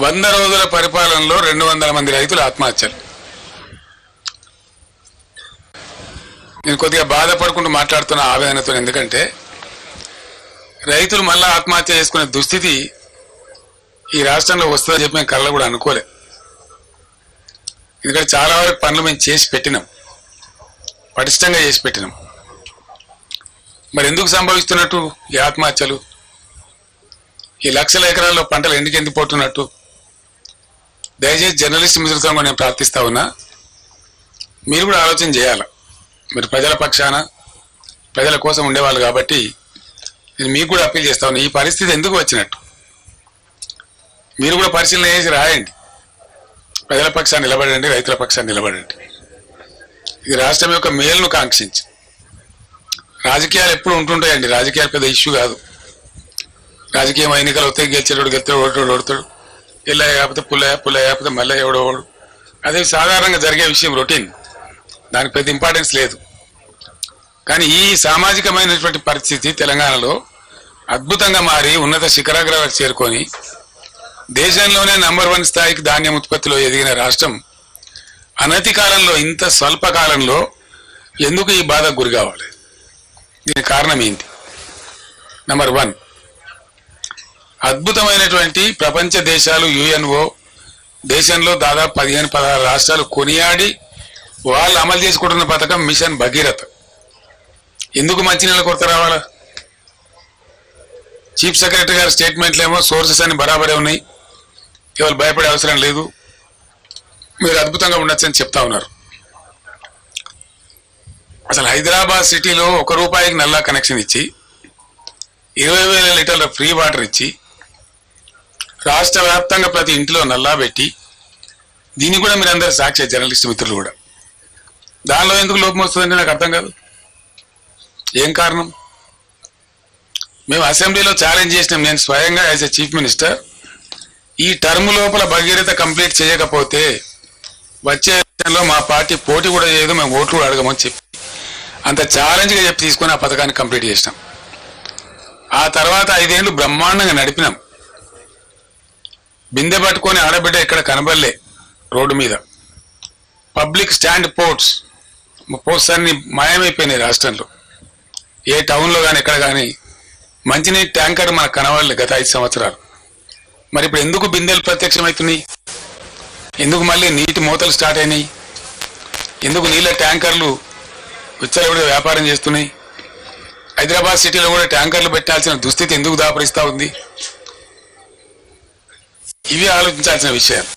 వంద రోజుల పరిపాలనలో రెండు వందల మంది రైతులు ఆత్మహత్యలు. నేను కొద్దిగా బాధపడుకుంటూ మాట్లాడుతున్న ఆవేదనతో ఎందుకంటే రైతులు మళ్ళా ఆత్మహత్య చేసుకునే దుస్థితి ఈ రాష్ట్రంలో వస్తుందని చెప్పి మేము కళ్ళ కూడా అనుకోలే. ఎందుకంటే చాలా వరకు పనులు మేము చేసి పెట్టినాం. పటిష్టంగా చేసి పెట్టినాం. మరి ఎందుకు సంభవిస్తున్నట్టు ఈ ఆత్మహత్యలు? ఈ లక్షల ఎకరాల్లో పంటలు ఎందుకు ఎందుకు పోతున్నట్టు దయచేసి జర్నలిస్ట్ మిత్రులతో నేను ప్రార్థిస్తా ఉన్నా. మీరు కూడా ఆలోచన చేయాలి. మీరు ప్రజల పక్షాన ప్రజల కోసం ఉండేవాళ్ళు కాబట్టి నేను మీకు కూడా అప్పీల్ చేస్తా ఉన్నా. ఈ పరిస్థితి ఎందుకు వచ్చినట్టు? మీరు కూడా పరిశీలన చేసి రాయండి. ప్రజల పక్షాన్ని నిలబడండి రైతుల పక్షాన్ని నిలబడండి. ఇది రాష్ట్రం యొక్క మేలును కాంక్షించి. రాజకీయాలు ఎప్పుడు ఉంటుంటాయండి. రాజకీయాలు పెద్ద ఇష్యూ కాదు. రాజకీయం ఎన్నికలు వస్తే గెలిచేటోడు గెలిచాడు ఓడతాడు ఓడతాడు. ఇలా కాకపోతే పుల్లయ్య పుల్లయ్య కాకపోతే మళ్ళీ ఎవడో అదే సాధారణంగా జరిగే విషయం రొటీన్. దానికి పెద్ద ఇంపార్టెన్స్ లేదు. కానీ ఈ సామాజికమైనటువంటి పరిస్థితి తెలంగాణలో అద్భుతంగా మారి ఉన్నత శిఖరాగ్రాలకు చేరుకొని దేశంలోనే నంబర్ వన్ స్థాయికి ధాన్యం ఉత్పత్తిలో ఎదిగిన రాష్ట్రం అనతి కాలంలో ఇంత స్వల్ప కాలంలో ఎందుకు ఈ బాధకు గురి కావాలి? దీనికి కారణం ఏంటి? నంబర్ వన్ అద్భుతమైనటువంటి ప్రపంచ దేశాలు యుఎన్ఓ దేశంలో దాదాపు పదిహేను పదహారు రాష్ట్రాలు కొనియాడి వాళ్ళు అమలు చేసుకుంటున్న పథకం మిషన్ భగీరథ. ఎందుకు మంచినీళ్ళ కొరత రావాలా? చీఫ్ సెక్రటరీ గారి స్టేట్మెంట్లు ఏమో సోర్సెస్ అని బరాబరే ఉన్నాయి. ఇవాళ భయపడే అవసరం లేదు. మీరు అద్భుతంగా ఉండొచ్చని చెప్తా ఉన్నారు. అసలు హైదరాబాద్ సిటీలో ఒక రూపాయికి నల్లా కనెక్షన్ ఇచ్చి ఇరవై వేల లీటర్ల ఫ్రీ వాటర్ ఇచ్చి రాష్ట్ర వ్యాప్తంగా ప్రతి ఇంటిలో నల్లా పెట్టి దీన్ని కూడా మీరు సాక్షి జర్నలిస్ట్ మిత్రులు కూడా. దానిలో ఎందుకు లోపం వస్తుందంటే నాకు అర్థం కాదు. ఏం కారణం? మేము అసెంబ్లీలో ఛాలెంజ్ చేసినాం. నేను స్వయంగా యాజ్ ఎ చీఫ్ మినిస్టర్ ఈ టర్మ్ లోపల భగీరథ కంప్లీట్ చేయకపోతే వచ్చే ఎలక్షన్లో మా పార్టీ పోటీ కూడా చేయదు మేము ఓట్లు కూడా అడగమని చెప్పి. అంత ఛాలెంజ్గా చెప్పి తీసుకొని ఆ పథకాన్ని కంప్లీట్ చేసినాం. ఆ తర్వాత ఐదేళ్ళు బ్రహ్మాండంగా నడిపినాం. బిందె పట్టుకొని ఆడబిడ్డ ఇక్కడ కనబడలే రోడ్డు మీద. పబ్లిక్ స్టాండ్ పోర్ట్స్ పోర్ట్స్ అన్ని మాయమైపోయినాయి రాష్ట్రంలో. ఏ టౌన్లో కానీ ఎక్కడ కానీ మంచినీటి ట్యాంకర్ మనకు కనబడలేదు గత ఐదు సంవత్సరాలు. మరి ఇప్పుడు ఎందుకు బిందెలు ప్రత్యక్షమవుతున్నాయి? ఎందుకు మళ్ళీ నీటి మూతలు స్టార్ట్ అయినాయి? ఎందుకు నీళ్ళ ట్యాంకర్లు విచ్చలవిడ వ్యాపారం చేస్తున్నాయి? హైదరాబాద్ సిటీలో కూడా ట్యాంకర్లు పెట్టాల్సిన దుస్థితి ఎందుకు దాపరిస్తూ ఉంది? ఇవి ఆలోచించాల్సిన విషయాలు